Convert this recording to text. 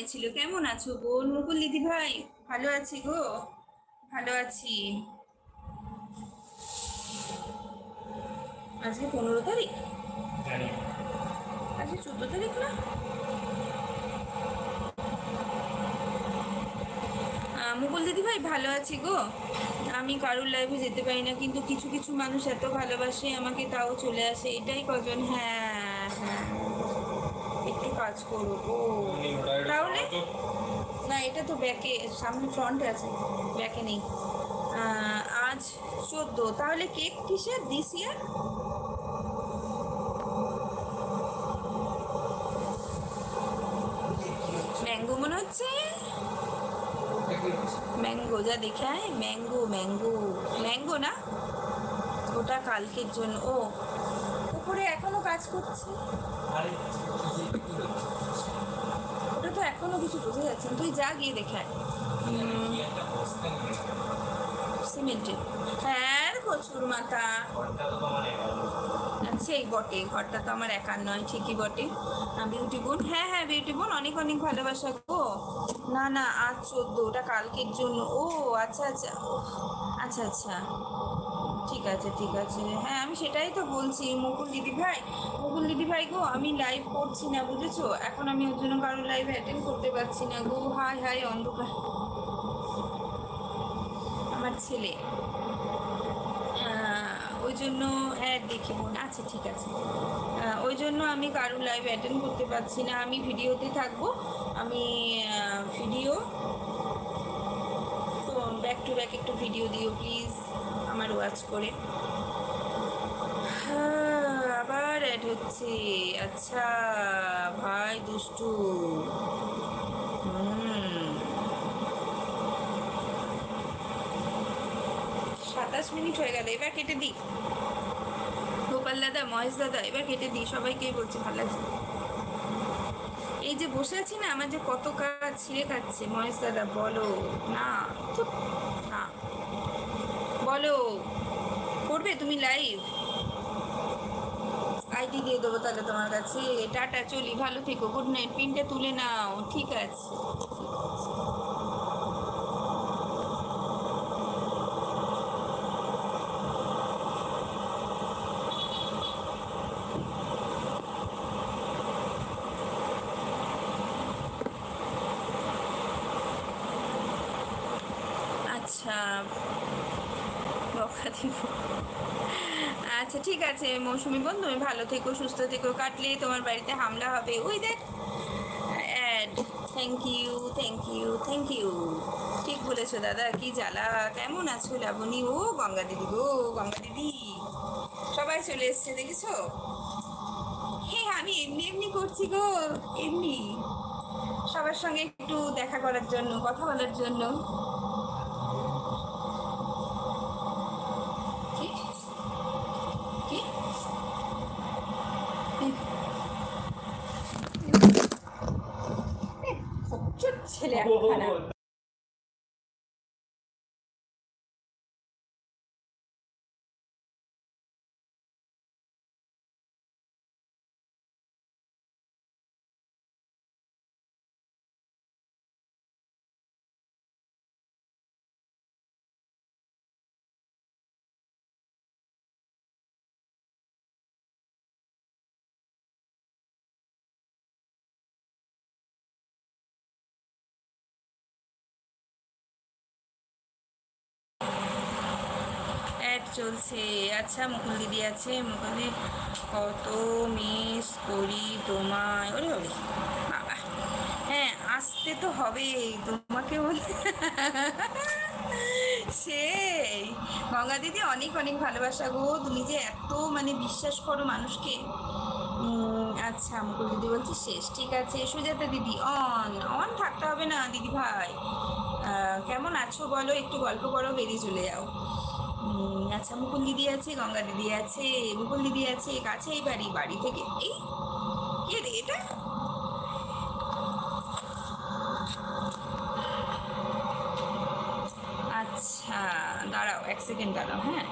জানিয়েছিল কেমন আছো বোন? মুকুল দিদি ভাই ভালো আছি গো। ভালো আছি। আজকে পনেরো তারিখ? আজকে চোদ্দ তারিখ না? মুকুল দিদি ভাই ভালো আছি গো। আমি কারুর লাইভে যেতে পারি না কিন্তু কিছু কিছু মানুষ এত ভালোবাসে আমাকে তাও চলে আসে। এটাই কজন? হ্যাঁ হ্যাঁ। একটু কাজ করো তাহলে না এটা তো ব্যাকে সামনে ফ্রন্টে আছে ব্যাকে নেই। আজ চোদ্দ। তাহলে কেক কিসের? দিস ইয়ার ম্যাঙ্গো মনে হচ্ছে? ম্যাঙ্গো যা দেখে আয়। ম্যাঙ্গো ম্যাঙ্গো ম্যাঙ্গো না? ওটা কালকের জন্য। ও উপরে এখনও কাজ করছে? তো কিছু বোঝা যাচ্ছে তুই যা গিয়ে দেখে সিমেন্টের হ্যাঁ কচুর মাথা একা। আচ্ছা বটে। ঘরটা তো আমার একার নয়, ঠিকই বটে। বিউটি বোন হ্যাঁ হ্যাঁ বিউটি বোন অনেক অনেক ভালোবাসা গো। না না, আজ চোদ্দ, ওটা কালকের জন্য। ও আচ্ছা আচ্ছা। আচ্ছা আচ্ছা। ঠিক আছে ঠিক আছে। হ্যাঁ আমি সেটাই তো বলছি। মুকুল দিদি ভাই ভাই গো, আমি লাইভ করছি না, বুঝেছ? এখন আমি ওর জন্য কারোর লাইভ অ্যাটেন্ড করতে পারছি না গো। হাই হাই অন্ধকার। আমার ছেলে। ওই জন্য অ্যাড দেখি বোন আচ্ছা ঠিক আছে। ওই জন্য আমি কারোর লাইভ অ্যাটেন্ড করতে পারছি না। আমি ভিডিওতে থাকব। আমি ভিডিও ব্যাক টু ব্যাক একটু ভিডিও দিও প্লিজ আমার ওয়াচ করে। হচ্ছে আচ্ছা ভাই, দুষ্টু। সাতাশ মিনিট হয়ে গেল, এবার কেটে দিই। গোপাল দাদা, মহেশ দাদা, এবার কেটে দিই সবাইকেই বলছি ভালো লাগছে? এই যে বসে আছি না, আমার যে কত কাজ ছিঁড়ে খাচ্ছে, মহেশ দাদা, বলো। না না। বলো, করবে তুমি লাইভ আইডি দিয়ে দেবো তাহলে তোমার কাছে। টাটা, চলি, ভালো থেকো। গুড নাইট পিনটা তুলে নাও, ঠিক আছে। আচ্ছা বকা দিব। আচ্ছা ঠিক আছে, মৌসুমি বোন তুমি ভালো থেকো, সুস্থ থেকো কাটলে তোমার বাড়িতে হামলা হবে। ওই দেখ, ad. Thank you thank you thank you ঠিক বলেছ দাদা, কি জ্বালা। কেমন আছো লাবণী? ও গঙ্গা দিদি গো, গঙ্গা দিদি। সবাই চলে এসছে, দেখেছ? হ্যাঁ আমি এমনি এমনি করছি গো, এমনি। সবার সঙ্গে একটু দেখা করার জন্য, কথা বলার জন্য। খচ্চর ছেলে চলছে। আচ্ছা মুকুল দিদি আছে। মুকুল কত মিস করি তোমায়। ওরে ওরে, বাবা। হ্যাঁ আসতে তো হবেই তোমাকে বলে। সেই। গঙ্গা দিদি অনেক অনেক ভালোবাসা গো। তুমি যে এত মানে বিশ্বাস করো মানুষকে। আচ্ছা মুকুল দিদি বলছি, শেষ, ঠিক আছে। সুজাতা দিদি, অন অন থাকতে হবে না দিদি ভাই কেমন আছো বলো? একটু গল্প করো, বেরিয়ে চলে যাও। আচ্ছা মুকুল দিদি আছে, গঙ্গা দিদি আছে, মুকুল দিদি আছে কাছেই বাড়ি বাড়ি থেকে। এই, কে রে এটা? আচ্ছা দাঁড়াও, এক সেকেন্ড দাঁড়াও হ্যাঁ।